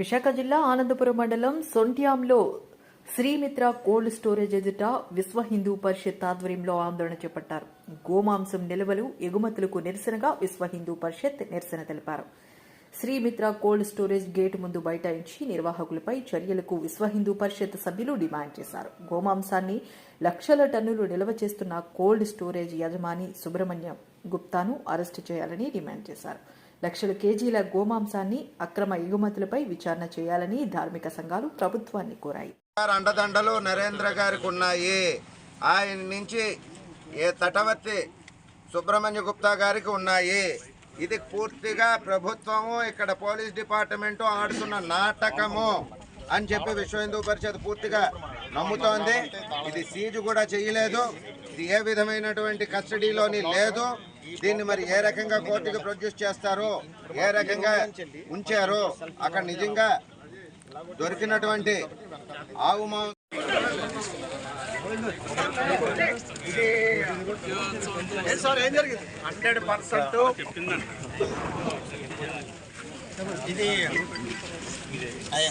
విశాఖ జిల్లా ఆనందపురం మండలం సొంట్యాంలో Srimitra cold storage ఎదుట విశ్వ హిందూ పరిషత్ ఆధ్వర్యంలో ఆందోళన చేపట్టారు. గోమాంసం నిల్వలు ఎగుమతులకు నిరసనగా విశ్వ హిందూ పరిషత్ నిరసన తెలిపారు. శ్రీమిత్ర కోల్డ్ స్టోరేజ్ గేటు ముందు బైఠాయించి నిర్వాహకులపై చర్యలకు విశ్వ హిందూ పరిషత్ సభ్యులు డిమాండ్ చేశారు. గోమాంసాన్ని లక్షల టన్నులు నిల్వ చేస్తున్న కోల్డ్ స్టోరేజ్ యజమాని సుబ్రహ్మణ్యం గుప్తాను అరెస్టు చేయాలని డిమాండ్ చేశారు. లక్షల కేజీల గోమాంసాన్ని అక్రమ ఎగుమతులపై విచారణ చేయాలని ధార్మిక సంఘాలు ప్రభుత్వాన్ని కోరాయి. అండదండలు నరేంద్ర గారికి ఉన్నాయి. ఆయన నుంచి ఏ తటవర్తి సుబ్రహ్మణ్య గుప్తా గారికి ఉన్నాయి. ఇది పూర్తిగా ప్రభుత్వము ఇక్కడ పోలీస్ డిపార్ట్మెంటు ఆడుతున్న నాటకము అని చెప్పి విశ్వ హిందూ పరిషత్ పూర్తిగా నమ్ముతోంది. ఇది సీజు కూడా చేయలేదు. ఇది ఏ విధమైనటువంటి కస్టడీలోని లేదు. దీన్ని మరి ఏ రకంగా కోర్టుకు ప్రొడ్యూస్ చేస్తారో ఏ రకంగా ఉంచారో అక్కడ నిజంగా దొరికినటువంటి ఆవు మా హండ్రెడ్ పర్సెంట్ ఇది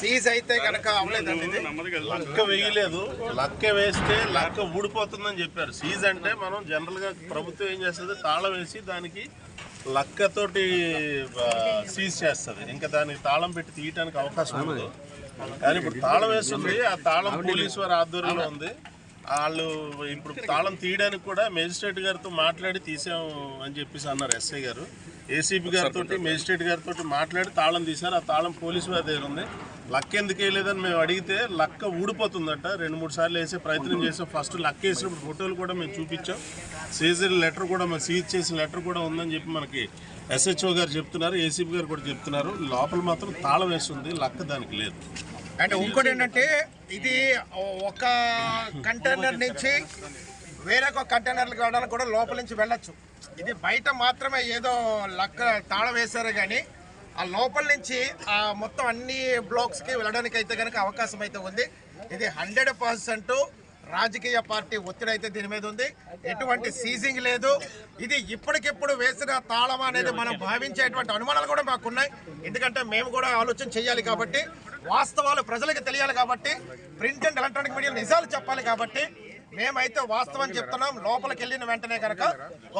సీజ్ అయితే కనుక అవ్వలేదండి లక్క వేయలేదు. లక్క వేస్తే లక్క ఊడిపోతుందని చెప్పారు. సీజ్ అంటే మనం జనరల్గా ప్రభుత్వం ఏం చేస్తుంది? తాళం వేసి దానికి లక్కతోటి సీజ్ చేస్తుంది. ఇంకా దానికి తాళం పెట్టి తీయటానికి అవకాశం ఉండదు కానీ ఇప్పుడు తాళం వేస్తుంది. ఆ తాళం పోలీసు వారి ఆధ్వర్యంలో ఉంది. వాళ్ళు ఇప్పుడు తాళం తీయడానికి కూడా మేజిస్ట్రేట్ గారితో మాట్లాడి తీసాం అని చెప్పేసి అన్నారు ఎస్ఐ గారు. ఏసీపీ గారితో మేజిస్ట్రేట్ గారితో మాట్లాడి తాళం తీశారు. ఆ తాళం పోలీసు వారి దగ్గర ఉంది. లక్క ఎందుకు వేయలేదని మేము అడిగితే లక్క ఊడిపోతుందట. రెండు మూడు సార్లు వేసే ప్రయత్నం చేసాం. ఫస్ట్ లక్క వేసినప్పుడు ఫోటోలు కూడా మేము చూపించాం. సీజర్ లెటర్ కూడా మేము సీజ్ చేసిన లెటర్ కూడా ఉందని చెప్పి మనకి ఎస్హెచ్ఓ గారు చెప్తున్నారు. ఏసీపీ గారు కూడా చెప్తున్నారు. లోపల మాత్రం తాళం వేస్తుంది లక్క దానికి లేదు. అండ్ ఇంకోటి ఏంటంటే ఇది ఒక కంటైనర్ నుంచి వేరొక కంటైనర్లకు వెళ్ళడానికి కూడా లోపల నుంచి వెళ్ళొచ్చు. ఇది బయట మాత్రమే ఏదో లక్క తాళం వేశారు కానీ ఆ లోపల నుంచి ఆ మొత్తం అన్ని బ్లాక్స్కి వెళ్ళడానికి అయితే కనుక అవకాశం అయితే ఉంది. ఇది హండ్రెడ్ పర్సెంట్ రాజకీయ పార్టీ ఒత్తిడి అయితే దీని మీద ఉంది. ఎటువంటి సీజింగ్ లేదు. ఇది ఇప్పటికిప్పుడు వేసిన తాళం అనేది మనం భావించేటువంటి అనుమానాలు కూడా మాకున్నాయి. ఎందుకంటే మేము కూడా ఆలోచన చేయాలి కాబట్టి వాస్తవాలు ప్రజలకు తెలియాలి కాబట్టి ప్రింట్ అండ్ ఎలక్ట్రానిక్ మీడియా నిజాలు చెప్పాలి కాబట్టి మేమైతే వాస్తవం చెప్తున్నాం. లోపలికి వెళ్ళిన వెంటనే కనుక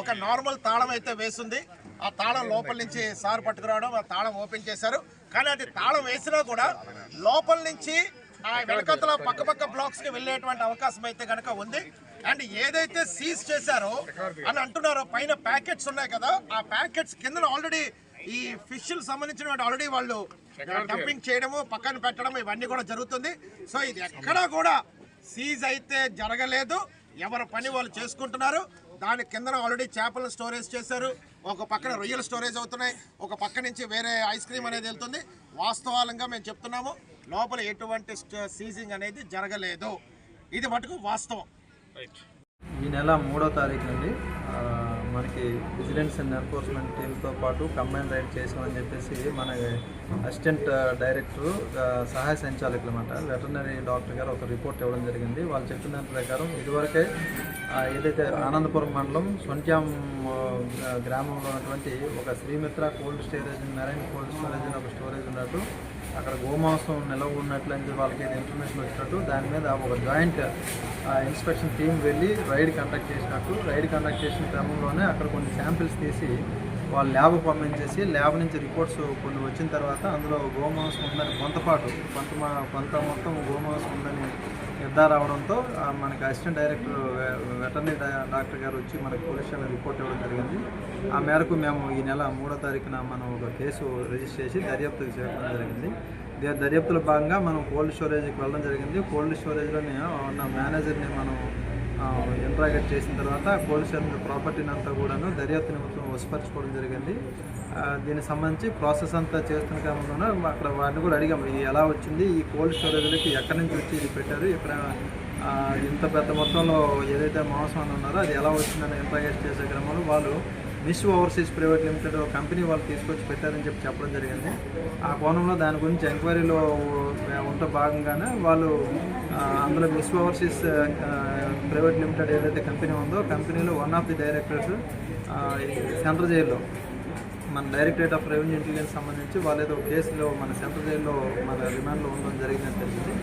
ఒక నార్మల్ తాళం అయితే వేసింది. ఆ తాళం లోపల నుంచి సార్ పట్టుకురావడం ఆ తాళం ఓపెన్ చేశారు. కానీ అది తాళం వేసినా కూడా లోపల నుంచి ఆ వెనకతల పక్క పక్క బ్లాక్స్కి వెళ్ళేటువంటి అవకాశం అయితే కనుక ఉంది. అండ్ ఏదైతే సీజ్ చేశారో అని అంటున్నారో పైన ప్యాకెట్స్ ఉన్నాయి కదా ఆ ప్యాకెట్స్ కింద ఆల్రెడీ ఈ ఫిష్ సంబంధించిన ఆల్రెడీ వాళ్ళు డంపింగ్ చేయడము పక్కన పెట్టడం ఇవన్నీ కూడా జరుగుతుంది. సో ఇది ఎక్కడా కూడా సీజ్ అయితే జరగలేదు. ఎవరి పని వాళ్ళు చేసుకుంటున్నారు. దాని కింద ఆల్రెడీ చేపలను స్టోరేజ్ చేశారు. ఒక పక్కన రొయ్యలు స్టోరేజ్ అవుతున్నాయి. ఒక పక్క నుంచి వేరే ఐస్ క్రీమ్ అనేది వెళ్తుంది. వాస్తవాలంగా మేము చెప్తున్నాము లోపల ఎటువంటి సీజింగ్ అనేది జరగలేదు. ఇది మటుకు వాస్తవం. ఈ నెల మూడో తారీఖు నుండి ఆ, మనకి విజిలెన్స్ అండ్ ఎన్ఫోర్స్మెంట్ టీమ్తో పాటు కంబైన్ రైడ్ చేసామని చెప్పేసి మన అసిస్టెంట్ డైరెక్టర్ సహాయ సంచాలకులు అనమాట వెటర్నరీ డాక్టర్ గారు ఒక రిపోర్ట్ ఇవ్వడం జరిగింది. వాళ్ళు చెప్పిన దాని ప్రకారం ఇదివరకే ఏదైతే ఆనందపురం మండలం సొంట్యాం గ్రామంలో ఉన్నటువంటి ఒక Srimitra cold storage marine cold storage అని ఒక స్టోరేజ్ ఉన్నట్టు అక్కడ గోమాంసం నిలవ ఉన్నట్లు వాళ్ళకి ఏదో ఇన్ఫర్మేషన్ వచ్చినట్టు దాని మీద ఒక జాయింట్ ఇన్స్పెక్షన్ టీం వెళ్ళి రైడ్ కండక్ట్ చేసినట్టు. రైడ్ కండక్ట్ చేసిన క్రమంలోనే అక్కడ కొన్ని శాంపిల్స్ తీసి వాళ్ళు ల్యాబ్ పంపించేసి ల్యాబ్ నుంచి రిపోర్ట్స్ కొన్ని వచ్చిన తర్వాత అందులో గోమాంసం ఉందని కొంతపాటు కొంత కొంత మొత్తం గోమాంసం ఉందని నిర్ధార అవడంతో మనకి అసిస్టెంట్ డైరెక్టర్ వెటర్నరీ డాక్టర్ గారు వచ్చి మనకి పోలీస్ స్టేషన్ రిపోర్ట్ ఇవ్వడం జరిగింది. ఆ మేరకు మేము ఈ నెల మూడో తారీఖున మనం ఒక కేసు రిజిస్టర్ చేసి దర్యాప్తుకు చేరడం జరిగింది. దర్యాప్తులో భాగంగా మనం కోల్డ్ స్టోరేజ్కి వెళ్ళడం జరిగింది. కోల్డ్ స్టోరేజ్లోని ఉన్న మేనేజర్ని మనం ఇంట్రాగేట్ చేసిన తర్వాత కోల్డ్ ప్రాపర్టీని అంతా కూడాను దర్యాప్తు నిమిత్తం వసపరచుకోవడం జరిగింది. దీనికి సంబంధించి ప్రాసెస్ అంతా చేస్తున్న క్రమంలోనే అక్కడ వాటిని కూడా అడిగాము ఇది ఎలా వచ్చింది? ఈ కోల్డ్ స్టోరేజ్లకి ఎక్కడి నుంచి వచ్చి ఇది పెట్టారు? ఇక్కడ ఇంత పెద్ద మొత్తంలో ఏదైతే మాంసం అని ఉన్నారో అది ఎలా వచ్చిందని ఇంట్రాగేట్ చేసే క్రమంలో వాళ్ళు మిస్ ఓవర్సీస్ ప్రైవేట్ లిమిటెడ్ ఒక కంపెనీ వాళ్ళు తీసుకొచ్చి పెట్టారని చెప్పి చెప్పడం జరిగింది. ఆ కోణంలో దాని గురించి ఎంక్వైరీలో ఉంటే భాగంగానే వాళ్ళు అందులో మిస్ ఓవర్సీస్ ప్రైవేట్ లిమిటెడ్ ఏదైతే కంపెనీ ఉందో కంపెనీలో one of the directors central జైల్లో మన డైరెక్టరేట్ ఆఫ్ రెవెన్యూ ఇంటెలిజెన్స్ సంబంధించి వాళ్ళు ఏదో కేసులో మన సెంట్రల్ జైల్లో మన రిమాండ్లో ఉండడం జరిగిందని తెలిసింది.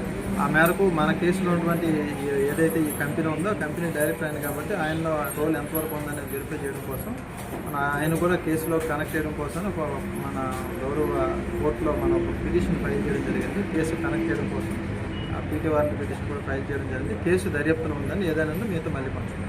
ఆ మేరకు మన కేసులో ఉన్నటువంటి ఏదైతే ఈ కంపెనీ ఉందో కంపెనీ డైరెక్టర్ ఆయన కాబట్టి ఆయనలో రోల్ ఎంతవరకు ఉందనేది వెరిఫై చేయడం కోసం మన ఆయన కూడా కేసులో కనెక్ట్ చేయడం కోసం ఒక మన గౌరవ కోర్టులో మనం ఒక పిటిషన్ ఫైల్ చేయడం జరిగింది. కేసు కనెక్ట్ చేయడం కోసం. ఆ పీటీ వారిని పిటిషన్ కూడా ఫైల్ చేయడం జరిగింది. కేసు దర్యాప్తులో ఉందని ఏదైనా మీతో మళ్ళీ పంచుకుంటాం